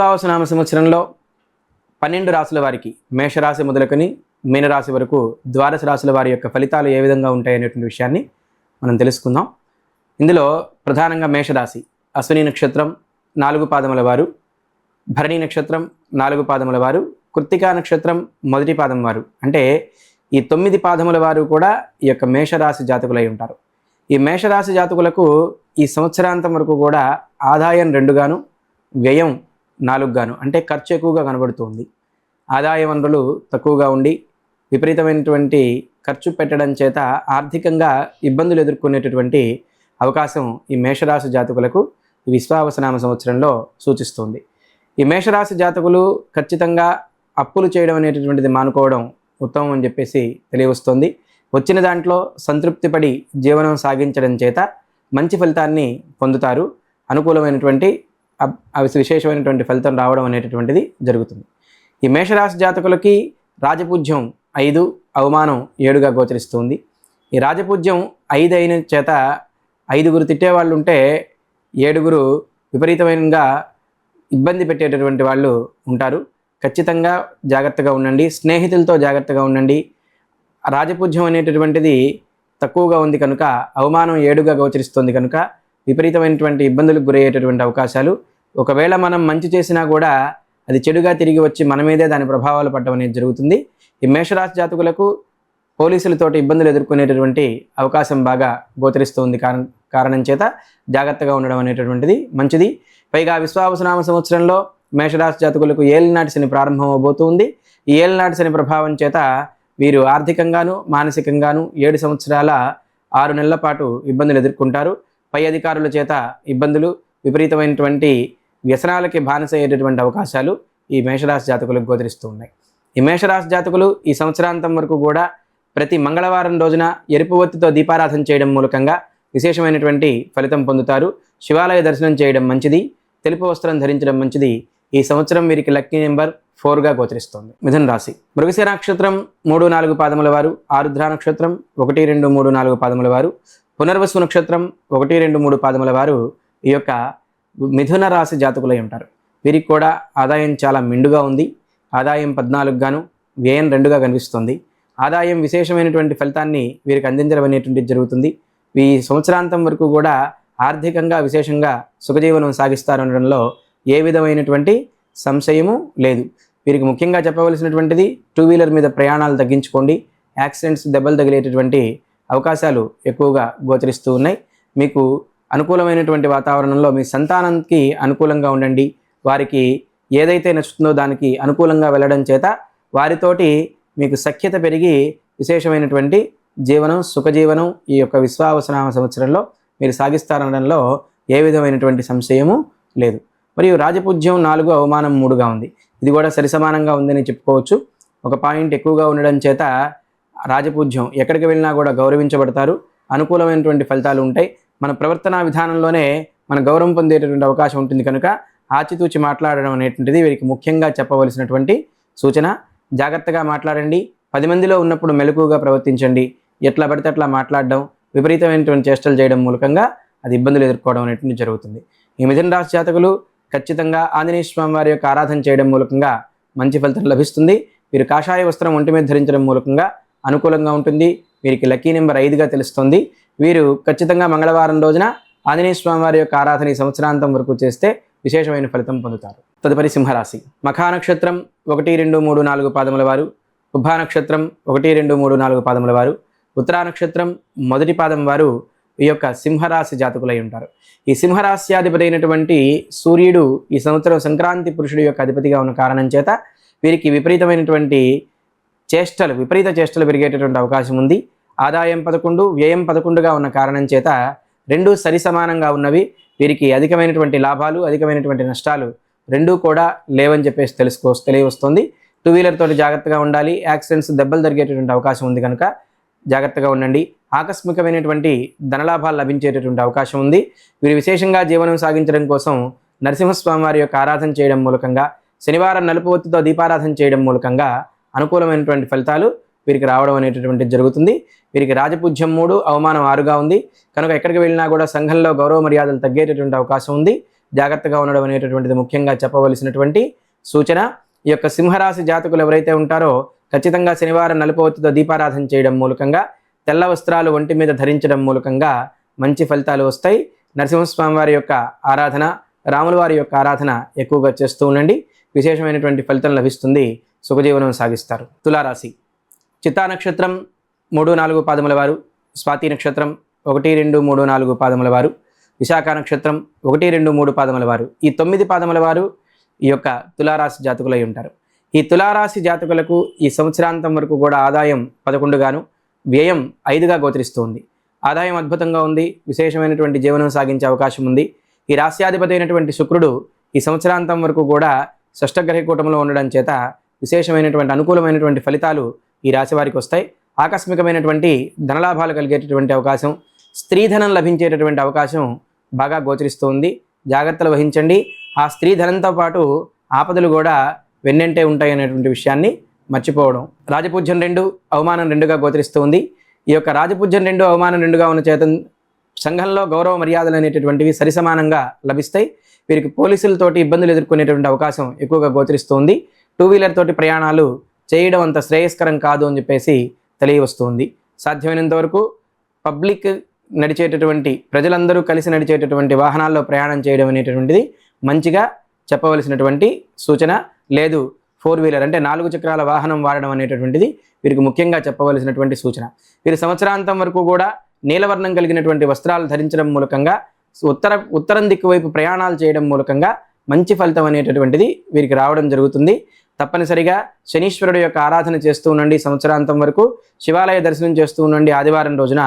విశ్వావసనామ సంవత్సరంలో పన్నెండు రాసుల వారికి మేషరాశి మొదలుకొని మీనరాశి వరకు ద్వాదశ రాశుల వారి యొక్క ఫలితాలు ఏ విధంగా ఉంటాయనేటువంటి విషయాన్ని మనం తెలుసుకుందాం. ఇందులో ప్రధానంగా మేషరాశి అశ్విని నక్షత్రం నాలుగు పాదముల వారు భరణి నక్షత్రం నాలుగు పాదముల వారు కృత్తికా నక్షత్రం మొదటి పాదం వారు. అంటే ఈ తొమ్మిది పాదముల వారు కూడా ఈ యొక్క మేషరాశి జాతకులై ఉంటారు. ఈ మేషరాశి జాతకులకు ఈ సంవత్సరాంతం వరకు కూడా ఆదాయం రెండుగాను వ్యయం నాలుగుగాను అంటే ఖర్చు ఎక్కువగా కనబడుతుంది. ఆదాయ వనరులు తక్కువగా ఉండి విపరీతమైనటువంటి ఖర్చు పెట్టడం చేత ఆర్థికంగా ఇబ్బందులు ఎదుర్కొనేటటువంటి అవకాశం ఈ మేషరాశి జాతకులకు విశ్వావసనామ సంవత్సరంలో సూచిస్తుంది. ఈ మేషరాశి జాతకులు ఖచ్చితంగా అప్పులు చేయడం అనేటటువంటిది మానుకోవడం ఉత్తమం అని చెప్పేసి తెలియవస్తుంది. వచ్చిన దాంట్లో సంతృప్తిపడి జీవనం సాగించడం చేత మంచి ఫలితాన్ని పొందుతారు. అనుకూలమైనటువంటి అవి విశేషమైనటువంటి ఫలితం రావడం అనేటటువంటిది జరుగుతుంది. ఈ మేషరాశి జాతకులకి రాజపూజ్యం ఐదు అవమానం ఏడుగా గోచరిస్తుంది. ఈ రాజపూజ్యం ఐదు అయిన చేత ఐదుగురు తిట్టేవాళ్ళు ఉంటే ఏడుగురు విపరీతమైనగా ఇబ్బంది పెట్టేటటువంటి వాళ్ళు ఉంటారు. ఖచ్చితంగా జాగ్రత్తగా ఉండండి. స్నేహితులతో జాగ్రత్తగా ఉండండి. రాజపూజ్యం అనేటటువంటిది తక్కువగా ఉంది కనుక అవమానం ఏడుగా గోచరిస్తుంది కనుక విపరీతమైనటువంటి ఇబ్బందులకు గురయ్యేటటువంటి అవకాశాలు ఒకవేళ మనం మంచి చేసినా కూడా అది చెడుగా తిరిగి వచ్చి మన మీదే దాని ప్రభావాలు పడడం అనేది జరుగుతుంది. ఈ మేషరాశి జాతకులకు పోలీసులతోటి ఇబ్బందులు ఎదుర్కొనేటటువంటి అవకాశం బాగా గోచరిస్తుంది కారణం కారణం చేత జాగ్రత్తగా ఉండడం అనేటటువంటిది మంచిది. పైగా విశ్వావసనామ సంవత్సరంలో మేషరాశి జాతకులకు ఏలినాటి శని ప్రారంభం అవబోతుంది. ఈ ఏలినాటి శని ప్రభావం చేత వీరు ఆర్థికంగాను మానసికంగాను ఏడు సంవత్సరాల ఆరు నెలల పాటు ఇబ్బందులు ఎదుర్కొంటారు. పై అధికారుల చేత ఇబ్బందులు విపరీతమైనటువంటి వ్యసనాలకి బానిస అయ్యేటటువంటి అవకాశాలు ఈ మేషరాశి జాతకులకు గోచరిస్తూ ఉన్నాయి. ఈ మేషరాశి జాతకులు ఈ సంవత్సరాంతం వరకు కూడా ప్రతి మంగళవారం రోజున ఎరుపు ఒత్తితో దీపారాధన చేయడం మూలకంగా విశేషమైనటువంటి ఫలితం పొందుతారు. శివాలయ దర్శనం చేయడం మంచిది. తెలుపు వస్త్రం ధరించడం మంచిది. ఈ సంవత్సరం వీరికి లక్కీ నెంబర్ ఫోర్గా గోచరిస్తోంది. మిథున రాశి. మృగశిర నక్షత్రం మూడు నాలుగు పాదముల వారు. ఆరుద్ర నక్షత్రం ఒకటి రెండు మూడు నాలుగు పాదముల వారు. పునర్వసు నక్షత్రం ఒకటి రెండు మూడు పాదముల వారు. ఈ యొక్క మిథున రాశి జాతకులై ఉంటారు. వీరికి కూడా ఆదాయం చాలా మెండుగా ఉంది. ఆదాయం పద్నాలుగు గాను వ్యయం రెండుగా కనిపిస్తుంది. ఆదాయం విశేషమైనటువంటి ఫలితాన్ని వీరికి అందించడం అనేటువంటిది జరుగుతుంది. ఈ సంవత్సరాంతం వరకు కూడా ఆర్థికంగా విశేషంగా సుఖజీవనం సాగిస్తారు అనడంలో ఏ విధమైనటువంటి సంశయము లేదు. వీరికి ముఖ్యంగా చెప్పవలసినటువంటిది టూ వీలర్ మీద ప్రయాణాలు తగ్గించుకోండి. యాక్సిడెంట్స్ దెబ్బలు తగిలేటటువంటి అవకాశాలు ఎక్కువగా గోచరిస్తూ ఉన్నాయి. మీకు అనుకూలమైనటువంటి వాతావరణంలో మీ సంతానానికి అనుకూలంగా ఉండండి. వారికి ఏదైతే నచ్చుతుందో దానికి అనుకూలంగా వెళ్ళడం చేత వారితోటి మీకు సఖ్యత పెరిగి విశేషమైనటువంటి జీవనం సుఖజీవనం ఈ యొక్క విశ్వావసనామ సంవత్సరంలో మీరు సాగిస్తారనడంలో ఏ విధమైనటువంటి సంశయము లేదు. మరియు రాజపూజ్యం నాలుగు అవమానం మూడుగా ఉంది. ఇది కూడా సరిసమానంగా ఉందని చెప్పుకోవచ్చు. ఒక పాయింట్ ఎక్కువగా ఉండడం చేత రాజపూజ్యం ఎక్కడికి వెళ్ళినా కూడా గౌరవించబడతారు. అనుకూలమైనటువంటి ఫలితాలు ఉంటాయి. మన ప్రవర్తన విధానంలోనే మన గౌరవం పొందేటటువంటి అవకాశం ఉంటుంది కనుక ఆచితూచి మాట్లాడడం అనేటువంటిది వీరికి ముఖ్యంగా చెప్పవలసినటువంటి సూచన. జాగ్రత్తగా మాట్లాడండి. పది మందిలో ఉన్నప్పుడు మెలకుగా ప్రవర్తించండి. ఎట్లా పడితే అట్లా మాట్లాడడం విపరీతమైనటువంటి చేష్టలు చేయడం మూలకంగా అది ఇబ్బందులు ఎదుర్కోవడం అనేటువంటి జరుగుతుంది. ఈ మిథున రాశి జాతకులు ఖచ్చితంగా ఆంజనేయ స్వామి వారి యొక్క ఆరాధన చేయడం మూలకంగా మంచి ఫలితం లభిస్తుంది. వీరు కాషాయ వస్త్రం ఒంటి మీద ధరించడం మూలకంగా అనుకూలంగా ఉంటుంది. వీరికి లక్కీ నెంబర్ ఐదుగా తెలుస్తుంది. వీరు ఖచ్చితంగా మంగళవారం రోజున ఆంజనేయ స్వామివారి యొక్క ఆరాధన ఈ సంవత్సరాంతం వరకు చేస్తే విశేషమైన ఫలితం పొందుతారు. తదుపరి సింహరాశి. మఖా నక్షత్రం ఒకటి రెండు మూడు నాలుగు పాదముల వారు ఉభా నక్షత్రం ఒకటి రెండు మూడు నాలుగు పాదముల వారు ఉత్తరా నక్షత్రం మొదటి పాదం వారు ఈ యొక్క సింహరాశి జాతకులై ఉంటారు. ఈ సింహరాశ్యాధిపతి అయినటువంటి సూర్యుడు ఈ సంవత్సరం సంక్రాంతి పురుషుడు యొక్క అధిపతిగా ఉన్న కారణం చేత వీరికి విపరీతమైనటువంటి చేష్టలు విపరీత చేష్టలు పెరిగేటటువంటి అవకాశం ఉంది. ఆదాయం పదకొండు వ్యయం పదకొండుగా ఉన్న కారణం చేత రెండు సరి సమానంగా ఉన్నవి. వీరికి అధికమైనటువంటి లాభాలు అధికమైనటువంటి నష్టాలు రెండూ కూడా లేవని చెప్పేసి తెలుసుకో తెలియవస్తుంది. టూ వీలర్ తోటి జాగ్రత్తగా ఉండాలి. యాక్సిడెంట్స్ దెబ్బలు జరిగేటటువంటి అవకాశం ఉంది కనుక జాగ్రత్తగా ఉండండి. ఆకస్మికమైనటువంటి ధనలాభాలు లభించేటటువంటి అవకాశం ఉంది. వీరు విశేషంగా జీవనం సాగించడం కోసం నరసింహస్వామి వారి యొక్క ఆరాధన చేయడం మూలకంగా శనివారం నలుపు ఒత్తితో దీపారాధన చేయడం మూలకంగా అనుకూలమైనటువంటి ఫలితాలు వీరికి రావడం అనేటటువంటి జరుగుతుంది. వీరికి రాజపూజ్యం మూడు అవమానం ఆరుగా ఉంది. కనుక ఎక్కడికి వెళ్ళినా కూడా సంఘంలో గౌరవ మర్యాదలు తగ్గేటటువంటి అవకాశం ఉంది. జాగ్రత్తగా ఉండడం అనేటటువంటిది ముఖ్యంగా చెప్పవలసినటువంటి సూచన. ఈ యొక్క సింహరాశి జాతకులు ఎవరైతే ఉంటారో ఖచ్చితంగా శనివారం నలుపవతితో దీపారాధన చేయడం మూలకంగా తెల్ల వస్త్రాలు ఒంటి మీద ధరించడం మూలకంగా మంచి ఫలితాలు వస్తాయి. నరసింహస్వామి వారి యొక్క ఆరాధన రాముల వారి యొక్క ఆరాధన ఎక్కువగా చేస్తూ ఉండండి. విశేషమైనటువంటి ఫలితం లభిస్తుంది. సుఖజీవనం సాగిస్తారు. తులారాశి. చిత్తా నక్షత్రం మూడు నాలుగు పాదముల వారు స్వాతి నక్షత్రం ఒకటి రెండు మూడు నాలుగు పాదముల వారు విశాఖ నక్షత్రం ఒకటి రెండు మూడు పాదముల వారు. ఈ తొమ్మిది పాదముల వారు ఈ యొక్క తులారాశి జాతకులై ఉంటారు. ఈ తులారాశి జాతకులకు ఈ సంవత్సరాంతం వరకు కూడా ఆదాయం పదకొండుగాను వ్యయం ఐదుగా గోచరిస్తుంది. ఆదాయం అద్భుతంగా ఉంది విశేషమైనటువంటి జీవనం సాగించే అవకాశం ఉంది. ఈ రాశ్యాధిపతి అయినటువంటి శుక్రుడు ఈ సంవత్సరాంతం వరకు కూడా షష్టగ్రహ కూటంలో ఉండడం చేత విశేషమైనటువంటి అనుకూలమైనటువంటి ఫలితాలు ఈ రాశి వారికి వస్తాయి. ఆకస్మికమైనటువంటి ధనలాభాలు కలిగేటటువంటి అవకాశం స్త్రీధనం లభించేటటువంటి అవకాశం బాగా గోచరిస్తుంది. జాగ్రత్తలు వహించండి. ఆ స్త్రీ ధనంతో పాటు ఆపదలు కూడా వెన్నెంటే ఉంటాయి అనేటువంటి విషయాన్ని మర్చిపోవడం. రాజపూజ్యం రెండు అవమానం రెండుగా గోచరిస్తుంది. ఈ యొక్క రాజపూజ్యం రెండు అవమానం రెండుగా ఉన్న చేత సంఘంలో గౌరవ మర్యాదలు అనేటటువంటివి సరిసమానంగా లభిస్తాయి. వీరికి పోలీసులతోటి ఇబ్బందులు ఎదుర్కొనేటువంటి అవకాశం ఎక్కువగా గోచరిస్తుంది. టూ వీలర్ తోటి ప్రయాణాలు చేయడం అంత శ్రేయస్కరం కాదు అని చెప్పేసి తెలియవస్తుంది. సాధ్యమైనంత వరకు పబ్లిక్ నడిచేటటువంటి ప్రజలందరూ కలిసి నడిచేటటువంటి వాహనాల్లో ప్రయాణం చేయడం అనేటటువంటిది మంచిగా చెప్పవలసినటువంటి సూచన లేదు. ఫోర్ వీలర్ అంటే నాలుగు చక్రాల వాహనం వాడడం అనేటటువంటిది వీరికి ముఖ్యంగా చెప్పవలసినటువంటి సూచన. వీరి సంవత్సరాంతం వరకు కూడా నీలవర్ణం కలిగినటువంటి వస్త్రాలు ధరించడం మూలకంగా ఉత్తర ఉత్తరం దిక్కు వైపు ప్రయాణాలు చేయడం మూలకంగా మంచి ఫలితం అనేటటువంటిది వీరికి రావడం జరుగుతుంది. తప్పనిసరిగా శనీశ్వరుడు యొక్క ఆరాధన చేస్తూ ఉండండి సంవత్సరాంతం వరకు శివాలయ దర్శనం చేస్తూ ఉండండి ఆదివారం రోజున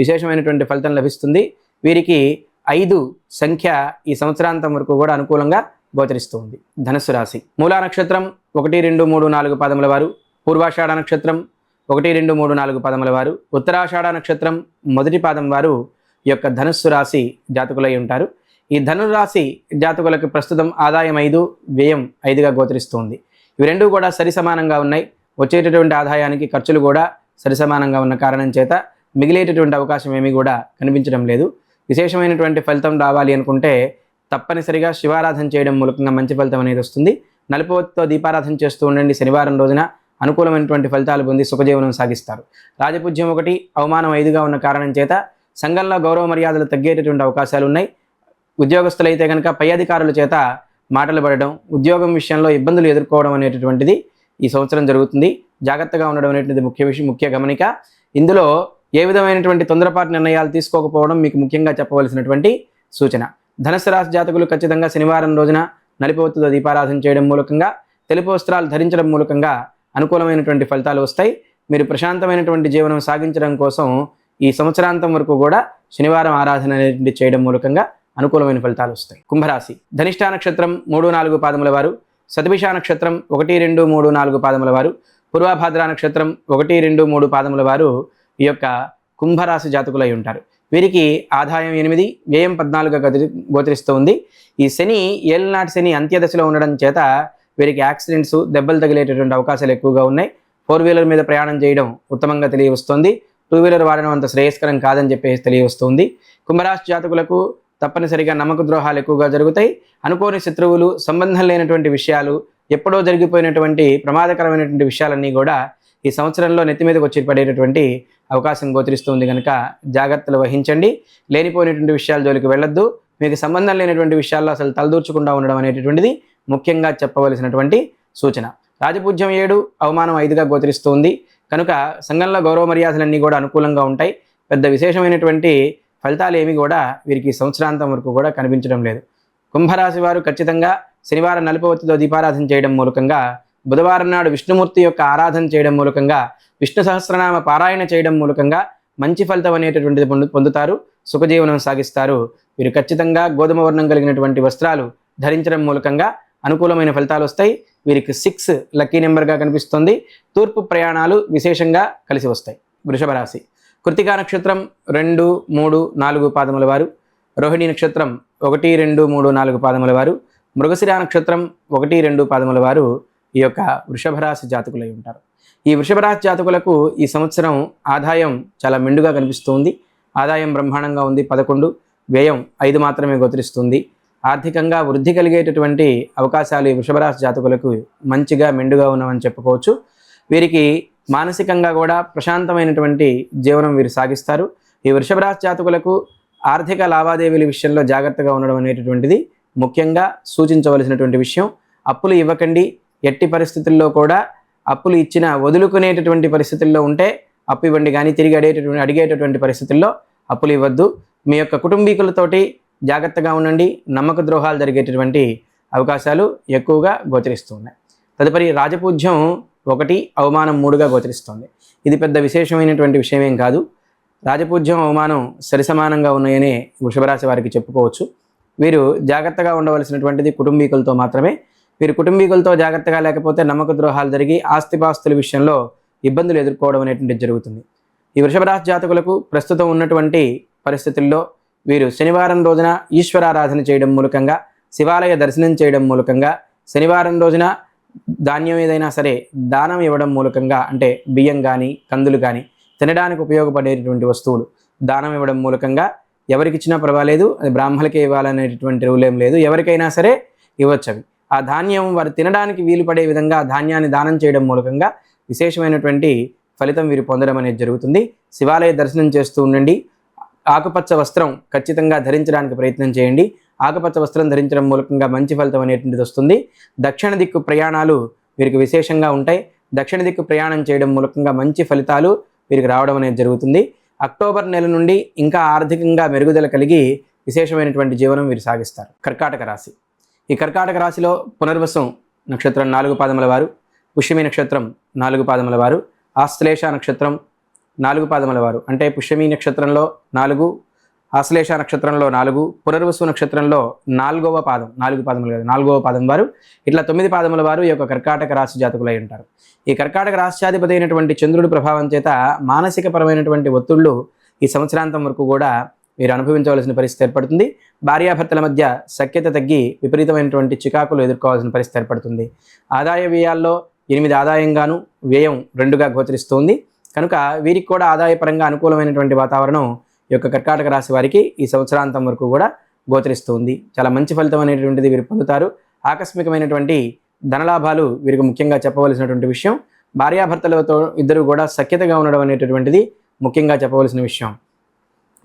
విశేషమైనటువంటి ఫలితం లభిస్తుంది. వీరికి ఐదు సంఖ్య ఈ సంవత్సరాంతం వరకు కూడా అనుకూలంగా గోచరిస్తుంది. ధనస్సు రాశి. మూలా నక్షత్రం ఒకటి రెండు మూడు నాలుగు పదముల వారు. పూర్వాషాఢ నక్షత్రం ఒకటి రెండు మూడు నాలుగు పదముల వారు. ఉత్తరాషాఢ నక్షత్రం మొదటి పాదం వారు యొక్క ధనుస్సు రాశి జాతకులై ఉంటారు. ఈ ధనురాశి జాతకులకు ప్రస్తుతం ఆదాయం ఐదు వ్యయం ఐదుగా గోచరిస్తుంది. ఇవి రెండు కూడా సరిసమానంగా ఉన్నాయి. వచ్చేటటువంటి ఆదాయానికి ఖర్చులు కూడా సరిసమానంగా ఉన్న కారణం చేత మిగిలేటటువంటి అవకాశం ఏమీ కూడా కనిపించడం లేదు. విశేషమైనటువంటి ఫలితం రావాలి అనుకుంటే తప్పనిసరిగా శివారాధన చేయడం మూలకంగా మంచి ఫలితం అనేది వస్తుంది. నలుపవతితో దీపారాధన చేస్తూ ఉండండి. శనివారం రోజున అనుకూలమైనటువంటి ఫలితాలు పొంది సుఖజీవనం సాగిస్తారు. రాజపూజ్యం ఒకటి అవమానం ఐదుగా ఉన్న కారణం చేత సంఘంలో గౌరవ మర్యాదలు తగ్గేటటువంటి అవకాశాలు ఉన్నాయి. ఉద్యోగస్తులైతే కనుక పై అధికారుల చేత మాటలు పడడం ఉద్యోగం విషయంలో ఇబ్బందులు ఎదుర్కోవడం అనేటటువంటిది ఈ సంవత్సరం జరుగుతుంది. జాగ్రత్తగా ఉండడం అనేటువంటిది ముఖ్య విషయం ముఖ్య గమనిక. ఇందులో ఏ విధమైనటువంటి తొందరపాటు నిర్ణయాలు తీసుకోకపోవడం మీకు ముఖ్యంగా చెప్పవలసినటువంటి సూచన. ధనుసు రాశి జాతకులు ఖచ్చితంగా శనివారం రోజున నలిపవత్తుతో దీపారాధన చేయడం మూలకంగా తెలుపు వస్త్రాలు ధరించడం మూలకంగా అనుకూలమైనటువంటి ఫలితాలు వస్తాయి. మీరు ప్రశాంతమైనటువంటి జీవనం సాగించడం కోసం ఈ సంవత్సరాంతం వరకు కూడా శనివారం ఆరాధన అనేటువంటి చేయడం మూలకంగా అనుకూలమైన ఫలితాలు వస్తాయి. కుంభరాశి. ధనిష్టా నక్షత్రం మూడు నాలుగు పాదముల వారు. సతభిషా నక్షత్రం ఒకటి రెండు మూడు నాలుగు పాదముల వారు. పూర్వభాద్ర నక్షత్రం ఒకటి రెండు మూడు పాదముల వారు ఈ యొక్క కుంభరాశి జాతకులై ఉంటారు. వీరికి ఆదాయం ఎనిమిది వ్యయం పద్నాలుగుగా గతి గోచరిస్తూ ఉంది. ఈ శని ఏళ్ళనాటి శని అంత్యదశలో ఉండడం చేత వీరికి యాక్సిడెంట్స్ దెబ్బలు తగిలేటటువంటి అవకాశాలు ఎక్కువగా ఉన్నాయి. ఫోర్ వీలర్ మీద ప్రయాణం చేయడం ఉత్తమంగా తెలియవస్తుంది. టూ వీలర్ వాడడం అంత శ్రేయస్కరం కాదని చెప్పేసి తెలియవస్తుంది. కుంభరాశి జాతకులకు తప్పనిసరిగా నమ్మక ద్రోహాలు ఎక్కువగా జరుగుతాయి. అనుకోని శత్రువులు సంబంధం లేనటువంటి విషయాలు ఎప్పుడో జరిగిపోయినటువంటి ప్రమాదకరమైనటువంటి విషయాలన్నీ కూడా ఈ సంవత్సరంలో నెత్తి మీదకి వచ్చి పడేటటువంటి అవకాశం గోచరిస్తుంది కనుక జాగ్రత్తలు వహించండి. లేనిపోయినటువంటి విషయాల జోలికి వెళ్ళొద్దు. మీకు సంబంధం లేనటువంటి విషయాల్లో అసలు తలదూర్చకుండా ఉండడం అనేటటువంటిది ముఖ్యంగా చెప్పవలసినటువంటి సూచన. రాజపూజ్యం ఏడు అవమానం ఐదుగా గోచరిస్తుంది. కనుక సంఘంలో గౌరవ మర్యాదలన్నీ కూడా అనుకూలంగా ఉంటాయి. పెద్ద విశేషమైనటువంటి ఫలితాలు ఏమీ కూడా వీరికి సంవత్సరాంతం వరకు కూడా కనిపించడం లేదు. కుంభరాశి వారు ఖచ్చితంగా శనివారం నలుపవతితో దీపారాధన చేయడం మూలకంగా బుధవారం నాడు విష్ణుమూర్తి యొక్క ఆరాధన చేయడం మూలకంగా విష్ణు సహస్రనామ పారాయణ చేయడం మూలకంగా మంచి ఫలితం అనేటటువంటిది పొందు పొందుతారు సుఖజీవనం సాగిస్తారు. వీరు ఖచ్చితంగా గోధుమ వర్ణం కలిగినటువంటి వస్త్రాలు ధరించడం మూలకంగా అనుకూలమైన ఫలితాలు వస్తాయి. వీరికి సిక్స్ లక్కీ నెంబర్గా కనిపిస్తుంది. తూర్పు ప్రయాణాలు విశేషంగా కలిసి వస్తాయి. వృషభ రాశి. కృతికా నక్షత్రం రెండు మూడు నాలుగు పాదముల వారు. రోహిణి నక్షత్రం ఒకటి రెండు మూడు నాలుగు పాదముల వారు. మృగశిర నక్షత్రం ఒకటి రెండు పాదముల వారు ఈ యొక్క వృషభరాశి జాతకులై ఉంటారు. ఈ వృషభరాశి జాతకులకు ఈ సంవత్సరం ఆదాయం చాలా మెండుగా కనిపిస్తుంది. ఆదాయం బ్రహ్మాండంగా ఉంది పదకొండు. వ్యయం ఐదు మాత్రమే గోచరిస్తుంది. ఆర్థికంగా వృద్ధి కలిగేటటువంటి అవకాశాలు ఈ వృషభరాశి జాతకులకు మంచిగా మెండుగా ఉన్నామని చెప్పుకోవచ్చు. వీరికి మానసికంగా కూడా ప్రశాంతమైనటువంటి జీవనం వీరు సాగిస్తారు. ఈ వృషభరాశి జాతకులకు ఆర్థిక లావాదేవీల విషయంలో జాగ్రత్తగా ఉండడం అనేటటువంటిది ముఖ్యంగా సూచించవలసినటువంటి విషయం. అప్పులు ఇవ్వకండి. ఎట్టి పరిస్థితుల్లో కూడా అప్పులు ఇచ్చిన వదులుకునేటటువంటి పరిస్థితుల్లో ఉంటే అప్పు ఇవ్వండి. కానీ తిరిగి అడిగేటటువంటి అడిగేటటువంటి పరిస్థితుల్లో అప్పులు ఇవ్వద్దు. మీ యొక్క కుటుంబీకులతోటి జాగ్రత్తగా ఉండండి. నమ్మక ద్రోహాలు జరిగేటటువంటి అవకాశాలు ఎక్కువగా గోచరిస్తున్నాయి తదుపరి రాజపూజ్యం ఒకటి అవమానం మూడుగా గోచరిస్తుంది. ఇది పెద్ద విశేషమైనటువంటి విషయం ఏం కాదు. రాజపూజ్యం అవమానం సరిసమానంగా ఉన్నాయనే వృషభరాశి వారికి చెప్పుకోవచ్చు. వీరు జాగ్రత్తగా ఉండవలసినటువంటిది కుటుంబీకులతో మాత్రమే. వీరు కుటుంబీకులతో జాగ్రత్తగా లేకపోతే నమ్మక ద్రోహాలు జరిగి ఆస్తిపాస్తుల విషయంలో ఇబ్బందులు ఎదుర్కోవడం అనేటువంటిది జరుగుతుంది. ఈ వృషభరాశి జాతకులకు ప్రస్తుతం ఉన్నటువంటి పరిస్థితుల్లో వీరు శనివారం రోజున ఈశ్వరారాధన చేయడం మూలకంగా శివాలయ దర్శనం చేయడం మూలకంగా శనివారం రోజున ధాన్యం ఏదైనా సరే దానం ఇవ్వడం మూలకంగా అంటే బియ్యం కానీ కందులు కానీ తినడానికి ఉపయోగపడేటటువంటి వస్తువులు. దానం ఇవ్వడం మూలకంగా ఎవరికి ఇచ్చినా పర్వాలేదు అది బ్రాహ్మణులకే ఇవ్వాలనేటటువంటి రూల్ ఏం లేదు. ఎవరికైనా సరే ఇవ్వచ్చు అవి. ఆ ధాన్యం వారు తినడానికి వీలు పడే విధంగా ధాన్యాన్ని దానం చేయడం మూలకంగా విశేషమైనటువంటి ఫలితం వీరు పొందడం అనేది జరుగుతుంది. శివాలయ దర్శనం చేస్తూ ఉండండి. ఆకుపచ్చ వస్త్రం ఖచ్చితంగా ధరించడానికి ప్రయత్నం చేయండి. ఆకుపచ్చ వస్త్రం ధరించడం మూలకంగా మంచి ఫలితం అనేటువంటిది వస్తుంది. దక్షిణ దిక్కు ప్రయాణాలు వీరికి విశేషంగా ఉంటాయి. దక్షిణ దిక్కు ప్రయాణం చేయడం మూలకంగా మంచి ఫలితాలు వీరికి రావడం అనేది జరుగుతుంది. అక్టోబర్ నెల నుండి ఇంకా ఆర్థికంగా మెరుగుదల కలిగి విశేషమైనటువంటి జీవనం వీరు సాగిస్తారు. కర్కాటక రాశి. ఈ కర్కాటక రాశిలో పునర్వసం నక్షత్రం నాలుగు పాదముల వారు పుష్యమి నక్షత్రం నాలుగు పాదముల వారు ఆశ్లేష నక్షత్రం నాలుగు పాదముల వారు. అంటే పుష్యమి నక్షత్రంలో నాలుగు ఆశ్లేష నక్షత్రంలో నాలుగు పునర్వసు నక్షత్రంలో నాలుగవ పాదం నాలుగు పాదములు కాదు నాలుగవ పాదం వారు. ఇట్లా తొమ్మిది పాదముల వారు ఈ యొక్క కర్కాటక రాశి జాతకులై ఉంటారు. ఈ కర్కాటక రాష్ట్రాధిపతి అయినటువంటి చంద్రుడి ప్రభావం చేత మానసిక పరమైనటువంటి ఒత్తిళ్ళు ఈ సంవత్సరాంతం వరకు కూడా మీరు అనుభవించవలసిన పరిస్థితి ఏర్పడుతుంది. భార్యాభర్తల మధ్య సఖ్యత తగ్గి విపరీతమైనటువంటి చికాకులు ఎదుర్కోవాల్సిన పరిస్థితి ఏర్పడుతుంది. ఆదాయ వ్యయాల్లో ఎనిమిది ఆదాయంగాను వ్యయం రెండుగా గోచరిస్తుంది. కనుక వీరికి కూడా ఆదాయపరంగా అనుకూలమైనటువంటి వాతావరణం యొక్క కర్కాటక రాశి వారికి ఈ సంవత్సరాంతం వరకు కూడా గోచరిస్తుంది. చాలా మంచి ఫలితం అనేటువంటిది వీరు పొందుతారు. ఆకస్మికమైనటువంటి ధనలాభాలు వీరికి ముఖ్యంగా చెప్పవలసినటువంటి విషయం భార్యాభర్తలతో ఇద్దరు కూడా సఖ్యతగా ఉండడం అనేటటువంటిది ముఖ్యంగా చెప్పవలసిన విషయం.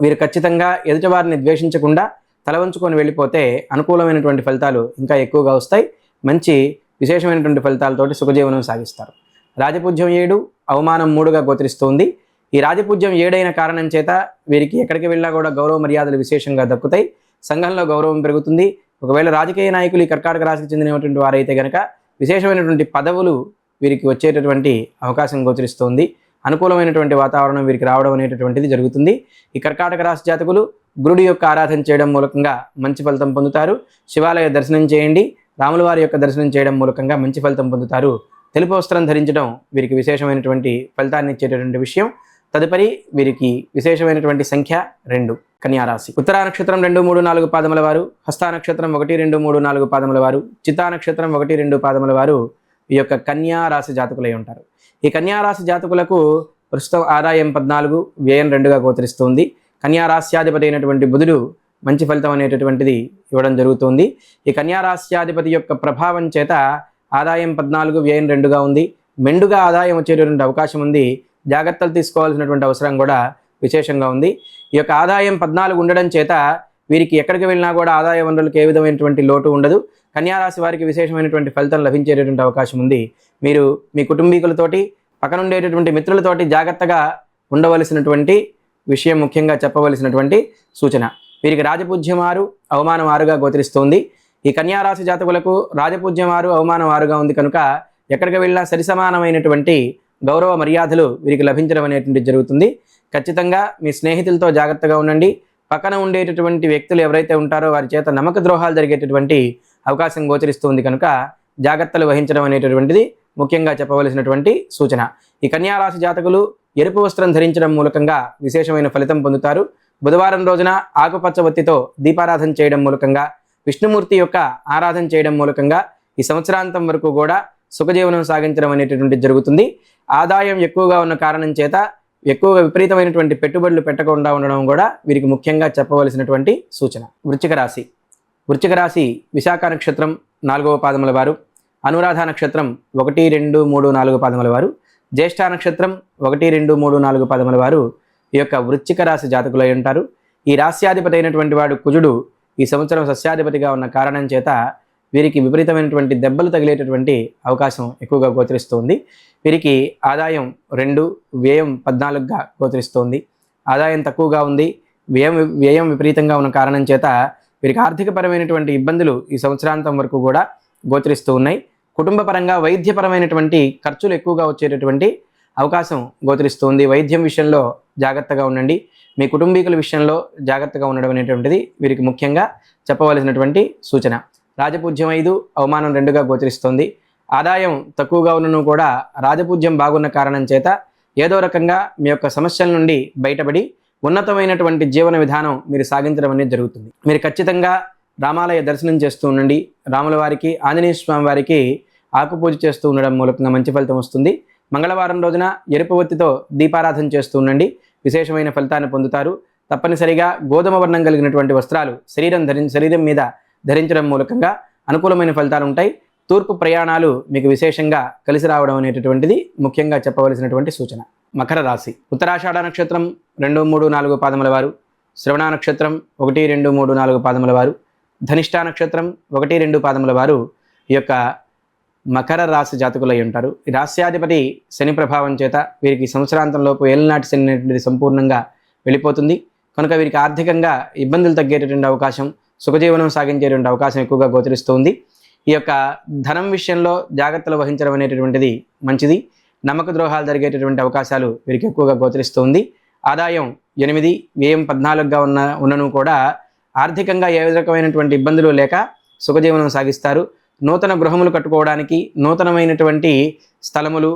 వీరు ఖచ్చితంగా ఎదుటివారిని ద్వేషించకుండా తలవంచుకొని వెళ్ళిపోతే అనుకూలమైనటువంటి ఫలితాలు ఇంకా ఎక్కువగా వస్తాయి. మంచి విశేషమైనటువంటి ఫలితాలతోటి సుఖజీవనం సాగిస్తారు. రాజపూజ్యం ఏడు అవమానం మూడుగా గోచరిస్తుంది. ఈ రాజపూజ్యం ఏడైన కారణం చేత వీరికి ఎక్కడికి వెళ్ళినా కూడా గౌరవ మర్యాదలు విశేషంగా దక్కుతాయి. సంఘంలో గౌరవం పెరుగుతుంది. ఒకవేళ రాజకీయ నాయకులు ఈ కర్కాటక రాశికి చెందినటువంటి వారైతే కనుక విశేషమైనటువంటి పదవులు వీరికి వచ్చేటటువంటి అవకాశం గోచరిస్తోంది. అనుకూలమైనటువంటి వాతావరణం వీరికి రావడం అనేటటువంటిది జరుగుతుంది. ఈ కర్కాటక రాశి జాతకులు గురుడి యొక్క ఆరాధన చేయడం మూలకంగా మంచి ఫలితం పొందుతారు. శివాలయ దర్శనం చేయండి. రాముల వారి యొక్క దర్శనం చేయడం మూలకంగా మంచి ఫలితం పొందుతారు. తెలుపు వస్త్రం ధరించడం వీరికి విశేషమైనటువంటి ఫలితాన్ని ఇచ్చేటటువంటి విషయం. తదుపరి వీరికి విశేషమైనటువంటి సంఖ్య రెండు కన్యారాశి ఉత్తరా నక్షత్రం రెండు మూడు నాలుగు పాదముల వారు హస్తా నక్షత్రం ఒకటి రెండు మూడు నాలుగు పాదముల వారు చిత్తా నక్షత్రం ఒకటి రెండు పాదముల వారు ఈ యొక్క కన్యారాశి జాతకులై ఉంటారు. ఈ కన్యారాశి జాతకులకు ప్రస్తుతం ఆదాయం పద్నాలుగు వ్యయం రెండుగా గోచరిస్తుంది. కన్యా రాశ్యాధిపతి అయినటువంటి బుధుడు మంచి ఫలితం అనేటటువంటిది ఇవ్వడం జరుగుతుంది. ఈ కన్యా రాశ్యాధిపతి యొక్క ప్రభావం చేత ఆదాయం పద్నాలుగు వ్యయం రెండుగా ఉంది. మెండుగా ఆదాయం వచ్చేటటువంటి అవకాశం ఉంది. జాగ్రత్తలు తీసుకోవాల్సినటువంటి అవసరం కూడా విశేషంగా ఉంది. ఈ యొక్క ఆదాయం పద్నాలుగు ఉండడం చేత వీరికి ఎక్కడికి వెళ్ళినా కూడా ఆదాయ వనరులకు ఏ విధమైనటువంటి లోటు ఉండదు. కన్యారాశి వారికి విశేషమైనటువంటి ఫలితం లభించేటటువంటి అవకాశం ఉంది. మీరు మీ కుటుంబీకులతోటి పక్కనుండేటటువంటి మిత్రులతోటి జాగ్రత్తగా ఉండవలసినటువంటి విషయం ముఖ్యంగా చెప్పవలసినటువంటి సూచన. వీరికి రాజపూజ్యం ఆరు అవమానం ఆరుగా గోచరిస్తోంది. ఈ కన్యారాశి జాతకులకు రాజపూజ్యం ఆరు అవమానం ఆరుగా ఉంది కనుక ఎక్కడికి వెళ్ళినా సరిసమానమైనటువంటి గౌరవ మర్యాదలు వీరికి లభించడం అనేటువంటి జరుగుతుంది. ఖచ్చితంగా మీ స్నేహితులతో జాగ్రత్తగా ఉండండి. పక్కన ఉండేటటువంటి వ్యక్తులు ఎవరైతే ఉంటారో వారి చేత నమ్మక ద్రోహాలు జరిగేటటువంటి అవకాశం గోచరిస్తుంది కనుక జాగ్రత్తలు వహించడం అనేటటువంటిది ముఖ్యంగా చెప్పవలసినటువంటి సూచన. ఈ కన్యారాశి జాతకులు ఎరుపు వస్త్రం ధరించడం మూలకంగా విశేషమైన ఫలితం పొందుతారు. బుధవారం రోజున ఆకుపచ్చ ఒత్తితో దీపారాధన చేయడం మూలకంగా విష్ణుమూర్తి యొక్క ఆరాధన చేయడం మూలకంగా ఈ సంవత్సరాంతం వరకు కూడా సుఖజీవనం సాగించడం అనేటటువంటి జరుగుతుంది. ఆదాయం ఎక్కువగా ఉన్న కారణం చేత ఎక్కువగా విపరీతమైనటువంటి పెట్టుబడులు పెట్టకుండా ఉండడం కూడా వీరికి ముఖ్యంగా చెప్పవలసినటువంటి సూచన. వృచ్చిక రాశి. వృచ్చిక రాశి విశాఖ నక్షత్రం నాలుగవ పాదముల వారు అనురాధ నక్షత్రం ఒకటి రెండు మూడు నాలుగు పాదముల వారు జ్యేష్ఠ నక్షత్రం ఒకటి రెండు మూడు నాలుగు పాదముల వారు ఈ యొక్క వృచ్చిక రాశి జాతకులై ఉంటారు. ఈ రాశ్యాధిపతి అయినటువంటి వాడు కుజుడు. ఈ సంవత్సరం సస్యాధిపతిగా ఉన్న కారణం చేత వీరికి విపరీతమైనటువంటి దెబ్బలు తగిలేటటువంటి అవకాశం ఎక్కువగా గోచరిస్తోంది. వీరికి ఆదాయం రెండు వ్యయం పద్నాలుగుగా గోచరిస్తోంది. ఆదాయం తక్కువగా ఉంది. వ్యయం వ్యయం విపరీతంగా ఉన్న కారణం చేత వీరికి ఆర్థికపరమైనటువంటి ఇబ్బందులు ఈ సంవత్సరాంతం వరకు కూడా గోచరిస్తూ ఉన్నాయి. కుటుంబపరంగా వైద్యపరమైనటువంటి ఖర్చులు ఎక్కువగా వచ్చేటటువంటి అవకాశం గోచరిస్తుంది. వైద్యం విషయంలో జాగ్రత్తగా ఉండండి. మీ కుటుంబీకుల విషయంలో జాగ్రత్తగా ఉండడం అనేటువంటిది వీరికి ముఖ్యంగా చెప్పవలసినటువంటి సూచన. రాజపూజ్యం ఐదు అవమానం రెండుగా గోచరిస్తోంది. ఆదాయం తక్కువగా ఉన్నను కూడా రాజపూజ్యం బాగున్న కారణం చేత ఏదో రకంగా మీ యొక్క సమస్యల నుండి బయటపడి ఉన్నతమైనటువంటి జీవన విధానం మీరు సాగించడం అనేది జరుగుతుంది. మీరు ఖచ్చితంగా రామాలయ దర్శనం చేస్తూ ఉండండి. రాముల వారికి ఆంజనేయ స్వామి వారికి ఆకుపూజ చేస్తూ ఉండడం మూలకంగా మంచి ఫలితం వస్తుంది. మంగళవారం రోజున ఎరుపు ఒత్తితో దీపారాధన చేస్తూ ఉండండి. విశేషమైన ఫలితాన్ని పొందుతారు. తప్పనిసరిగా గోధుమ వర్ణం కలిగినటువంటి వస్త్రాలు శరీరం ధరి శరీరం మీద ధరించడం మూలకంగా అనుకూలమైన ఫలితాలు ఉంటాయి. తూర్పు ప్రయాణాలు మీకు విశేషంగా కలిసి రావడం అనేటటువంటిది ముఖ్యంగా చెప్పవలసినటువంటి సూచన. మకర రాశి. ఉత్తరాషాఢ నక్షత్రం రెండు మూడు నాలుగు పాదముల వారు. శ్రవణ నక్షత్రం ఒకటి రెండు మూడు నాలుగు పాదముల వారు. ధనిష్ట నక్షత్రం ఒకటి రెండు పాదముల వారు ఈ యొక్క మకర రాశి జాతకులై ఉంటారు. ఈ రాశ్యాధిపతి శని ప్రభావం చేత వీరికి సంవత్సరాంతంలోపు ఏళ్ళనాటి శని అనేటువంటిది సంపూర్ణంగా వెళ్ళిపోతుంది. కనుక వీరికి ఆర్థికంగా ఇబ్బందులు తగ్గేటటువంటి అవకాశం సుఖజీవనం సాగించేటువంటి అవకాశం ఎక్కువగా గోచరిస్తుంది. ఈ యొక్క ధనం విషయంలో జాగ్రత్తలు వహించడం అనేటటువంటిది మంచిది. నమ్మక ద్రోహాలు జరిగేటటువంటి అవకాశాలు వీరికి ఎక్కువగా గోచరిస్తుంది. ఆదాయం ఎనిమిది వ్యయం పద్నాలుగుగా ఉన్న ఉన్నను కూడా ఆర్థికంగా ఏ రకమైనటువంటి ఇబ్బందులు లేక సుఖజీవనం సాగిస్తారు. నూతన గృహములు కట్టుకోవడానికి నూతనమైనటువంటి స్థలములు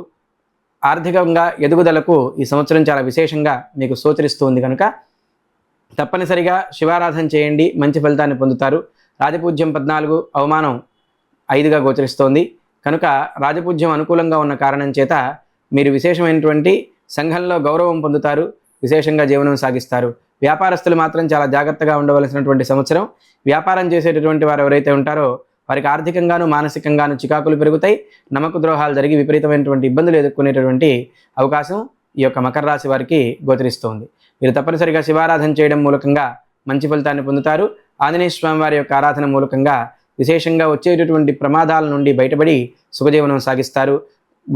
ఆర్థికంగా ఎదుగుదలకు ఈ సంవత్సరం చాలా విశేషంగా మీకు సూచరిస్తుంది కనుక తప్పనిసరిగా శివారాధన చేయండి. మంచి ఫలితాన్ని పొందుతారు. రాజపూజ్యం పద్నాలుగు అవమానం ఐదుగా గోచరిస్తోంది. కనుక రాజపూజ్యం అనుకూలంగా ఉన్న కారణం చేత మీరు విశేషమైనటువంటి సంఘంలో గౌరవం పొందుతారు. విశేషంగా జీవనం సాగిస్తారు. వ్యాపారస్తులు మాత్రం చాలా జాగ్రత్తగా ఉండవలసినటువంటి సంవత్సరం. వ్యాపారం చేసేటటువంటి వారు ఎవరైతే ఉంటారో వారికి ఆర్థికంగాను మానసికంగాను చికాకులు పెరుగుతాయి. నమ్మక ద్రోహాలు జరిగి విపరీతమైనటువంటి ఇబ్బందులు ఎదుర్కొనేటటువంటి అవకాశం ఈ యొక్క మకర రాశి వారికి గోచరిస్తోంది. మీరు తప్పనిసరిగా శివారాధన చేయడం మూలకంగా మంచి ఫలితాన్ని పొందుతారు. ఆంజనేయ స్వామి వారి యొక్క ఆరాధన మూలకంగా విశేషంగా వచ్చేటటువంటి ప్రమాదాల నుండి బయటపడి సుఖజీవనం సాగిస్తారు.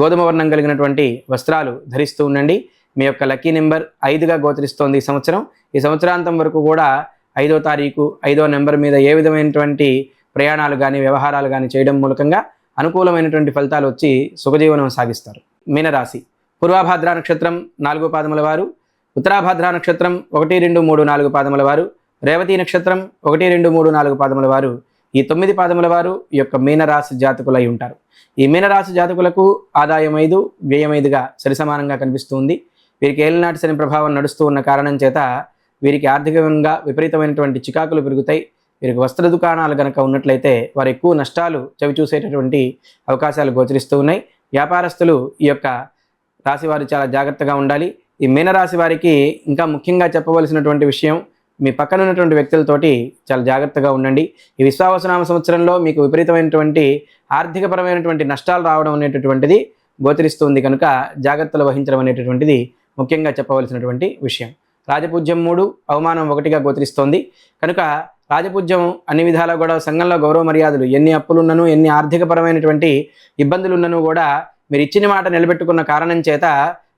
గోధుమ వర్ణం కలిగినటువంటి వస్త్రాలు ధరిస్తూ ఉండండి. మీ యొక్క లక్కీ నెంబర్ ఐదుగా గోచరిస్తోంది ఈ సంవత్సరం. ఈ సంవత్సరాంతం వరకు కూడా ఐదో తారీఖు ఐదో నెంబర్ మీద ఏ విధమైనటువంటి ప్రయాణాలు కానీ వ్యవహారాలు కానీ చేయడం మూలకంగా అనుకూలమైనటువంటి ఫలితాలు వచ్చి సుఖజీవనం సాగిస్తారు. మీనరాశి. పూర్వాభాద్ర నక్షత్రం నాలుగో పాదముల వారు. ఉత్తరాభాద్ర నక్షత్రం ఒకటి రెండు మూడు నాలుగు పాదముల వారు రేవతి నక్షత్రం ఒకటి రెండు మూడు నాలుగు పాదముల వారు ఈ తొమ్మిది పాదముల వారు ఈ యొక్క మీనరాశి జాతకులై ఉంటారు. ఈ మీనరాశి జాతకులకు ఆదాయం ఐదు వ్యయం ఐదుగా సరిసమానంగా కనిపిస్తుంది వీరికి ఏలినాటి శని ప్రభావం నడుస్తూ ఉన్న కారణం చేత వీరికి ఆర్థికంగా విపరీతమైనటువంటి చికాకులు పెరుగుతాయి. వీరికి వస్త్ర దుకాణాలు కనుక ఉన్నట్లయితే వారు ఎక్కువ నష్టాలు చవి చూసేటటువంటి అవకాశాలు గోచరిస్తూ ఉన్నాయి. వ్యాపారస్తులు ఈ యొక్క రాశివారు చాలా జాగ్రత్తగా ఉండాలి. ఈ మీనరాశి వారికి ఇంకా ముఖ్యంగా చెప్పవలసినటువంటి విషయం మీ పక్కన ఉన్నటువంటి వ్యక్తులతోటి చాలా జాగ్రత్తగా ఉండండి. ఈ విశ్వావసనామ సంవత్సరంలో మీకు విపరీతమైనటువంటి ఆర్థికపరమైనటువంటి నష్టాలు రావడం అనేటటువంటిది గోచరిస్తుంది కనుక జాగ్రత్తలు వహించడం అనేటటువంటిది ముఖ్యంగా చెప్పవలసినటువంటి విషయం. రాజపూజ్యం మూడు అవమానం ఒకటిగా గోచరిస్తోంది. కనుక రాజపూజ్యం అన్ని విధాలా కూడా సంఘంలో గౌరవ మర్యాదలు ఎన్ని అప్పులున్నను ఎన్ని ఆర్థికపరమైనటువంటి ఇబ్బందులున్నను కూడా మీరు ఇచ్చిన మాట నిలబెట్టుకున్న కారణం చేత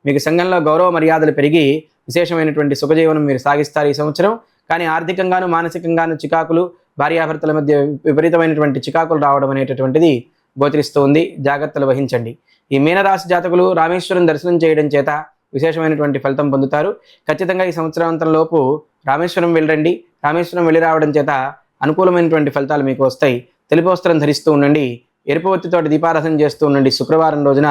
మీకు సంఘంలో గౌరవ మర్యాదలు పెరిగి విశేషమైనటువంటి సుఖజీవనం మీరు సాగిస్తారు ఈ సంవత్సరం. కానీ ఆర్థికంగాను మానసికంగాను చికాకులు భార్యాభర్తల మధ్య విపరీతమైనటువంటి చికాకులు రావడం అనేటటువంటిది గోచరిస్తుంది. జాగ్రత్తలు వహించండి. ఈ మీనరాశి జాతకులు రామేశ్వరం దర్శనం చేయడం చేత విశేషమైనటువంటి ఫలితం పొందుతారు. ఖచ్చితంగా ఈ సంవత్సరాంతంలోపు రామేశ్వరం వెళ్ళండి. రామేశ్వరం వెళ్ళి రావడం చేత అనుకూలమైనటువంటి ఫలితాలు మీకు వస్తాయి. తెలుపు వస్త్రం ధరిస్తూ ఉండండి. ఎరుపవత్తితోటి దీపారాధన చేస్తూ ఉండండి. శుక్రవారం రోజున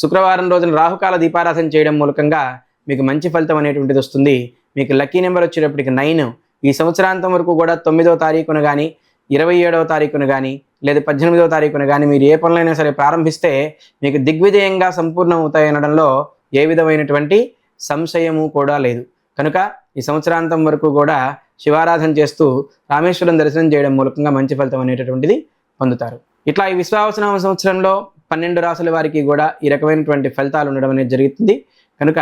శుక్రవారం రోజున రాహుకాల దీపారాధన చేయడం మూలకంగా మీకు మంచి ఫలితం అనేటువంటిది వస్తుంది. మీకు లక్కీ నెంబర్ వచ్చేటప్పటికి నైన్. ఈ సంవత్సరాంతం వరకు కూడా తొమ్మిదవ తారీఖున కానీ ఇరవై ఏడవ తారీఖున కానీ లేదా పద్దెనిమిదవ తారీఖున కానీ మీరు ఏ పనులైనా సరే ప్రారంభిస్తే మీకు దిగ్విజయంగా సంపూర్ణం అవుతాయనడంలో ఏ విధమైనటువంటి సంశయము కూడా లేదు. కనుక ఈ సంవత్సరాంతం వరకు కూడా శివారాధన చేస్తూ రామేశ్వరం దర్శనం చేయడం మూలకంగా మంచి ఫలితం అనేటటువంటిది పొందుతారు. ఇట్లా ఈ విశ్వావసనామ సంవత్సరంలో పన్నెండు రాసుల వారికి కూడా ఈ రకమైనటువంటి ఫలితాలు ఉండడం అనేది జరుగుతుంది. కనుక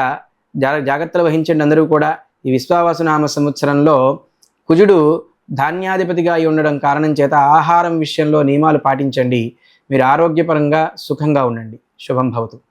జాగ్రత్తలు వహించండి అందరూ కూడా. ఈ విశ్వావసనామ సంవత్సరంలో కుజుడు ధాన్యాధిపతిగా అయి ఉండడం కారణం చేత ఆహారం విషయంలో నియమాలు పాటించండి. మీరు ఆరోగ్యపరంగా సుఖంగా ఉండండి. శుభం భవతు.